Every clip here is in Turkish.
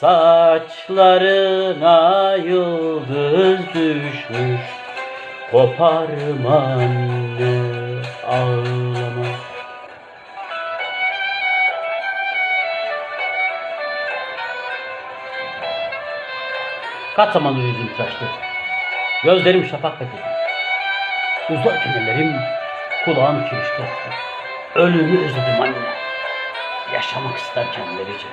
Saçlarına yıldız düşmüş. Koparma anne Ağlama Kaç zamandır yüzüm tıraştı. Gözlerim şafak bekledi Uzarken ellerim Kulağım kirişti Ölümü özledim anne. Yaşamak isterken verici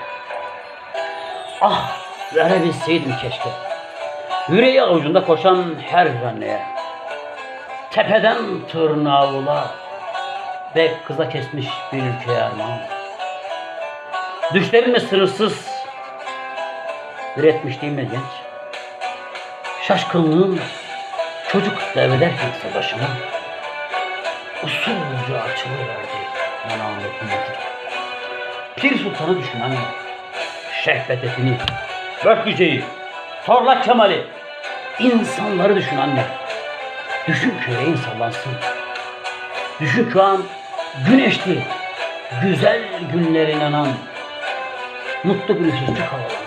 Ah verebilseydim keşke. Yüreği avucunda koşan her anneye. Tepeden tırnağa ula ve kıza kesmiş bir ülkeye armağan. Düşlerimle sınırsız üretmişliğimle genç. Şaşkınlığım çocuk devrederken başıma usulca açılıverdi yanağımdaki mucuk. Pir Sultan'ı düşün anne. Şehvet etini, Börtgüce'yi, Torlak Kemal'i, insanları düşün anne. Düşün ki yüreğin sallansın. Düşün şu an güneşli, güzel günlere inanan, mutlu bir çocuk havalansın.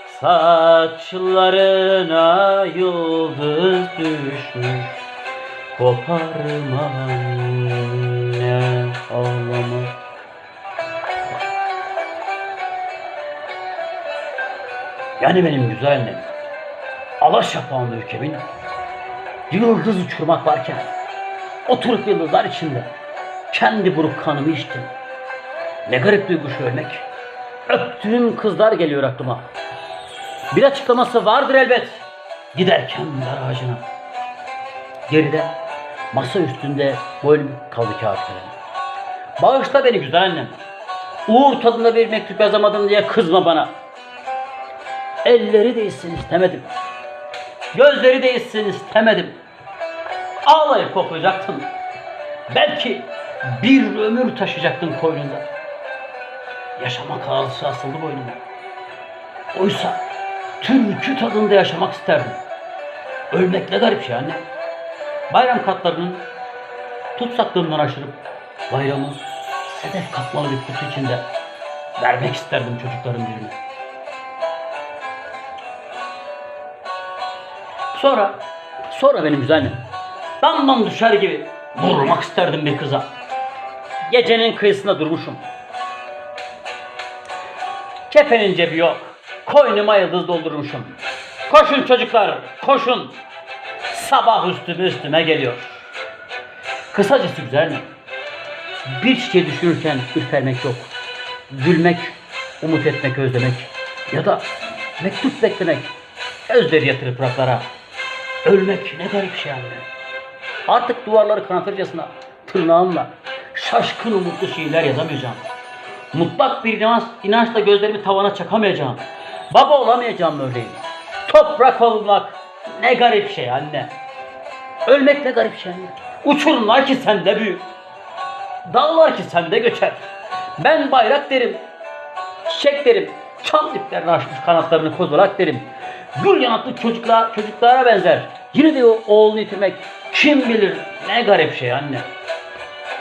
Saçlarına yıldız düşmüş Koparma anne ağlama. Yani benim güzel annem Alaş yapağında ülkemin Yıldız uçurmak varken Oturup yıldızlar içinde Kendi buruk kanımı içtim. Ne garip duygu şu ölmek. Öptüğüm kızlar geliyor aklıma bir açıklaması vardır elbet. Giderken dar ağacına. Geride masa üstünde boynum kaldı kağıt kalem. Bağışla beni güzel annem. Uğur tadında bir mektup yazamadım diye kızma bana. Elleri değilsin istemedim. Gözleri değişsin istemedim. Ağlayıp koklayacaktın. Belki bir ömür taşıyacaktın koynunda. Yaşamak ağzı asıldı boynuma. Oysa türkü tadında yaşamak isterdim. Ölmek ne garip şey anne. Bayram katlarının tutsaklığından aşırıp bayramı sedef katmalı bir kutu içinde vermek isterdim çocukların birine. Sonra, sonra benim güzel annem, damdan düşer gibi vurmak isterdim bir kıza. Gecenin kıyısında durmuşum. Kefenin cebi yok. Koynuma yıldız doldurmuşum. Koşun çocuklar, koşun. Sabah üstüme üstüme geliyor. Kısacası güzel mi? Bir çiçeği düşünürken ürpermek yok. Gülmek, umut etmek, özlemek. Ya da mektup beklemek. Özleri yatırıp raklara. Ölmek ne garip şey anne. Artık duvarları kanatırcasına tırnağımla şaşkın umutlu şiirler yazamayacağım. Mutlak bir inanç, inançla gözlerimi tavana çakamayacağım. Baba olamayacağım örneğin. Toprak olmak ne garip şey anne. Ölmek ne garip şey anne. Uçurumlar ki sende büyür. Dağlar ki sende göçer. Ben bayrak derim. Çiçek derim. Çam diplerini açmış kanatlarını kozalak derim. Gül yanaklı çocuklar, çocuklara benzer. Yine de o oğlunu yitirmek kim bilir ne garip şey anne.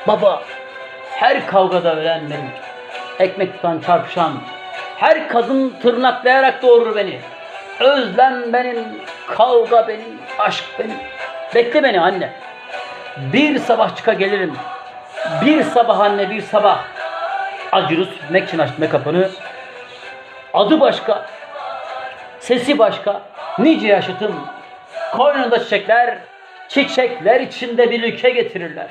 Baba her kavgada ölen benim. Ekmek tutan çarpışan. Her kadın tırnaklayarak doğurur beni. Özlem benim, kavga benim, aşk benim. Bekle beni anne. Bir sabah çıka gelirim. Bir sabah anne bir sabah. Acırı sütmek için açtım kapını. Adı başka. Sesi başka. Nice yaşıtım. Koynunda çiçekler, çiçekler içinde bir ülke getirirler.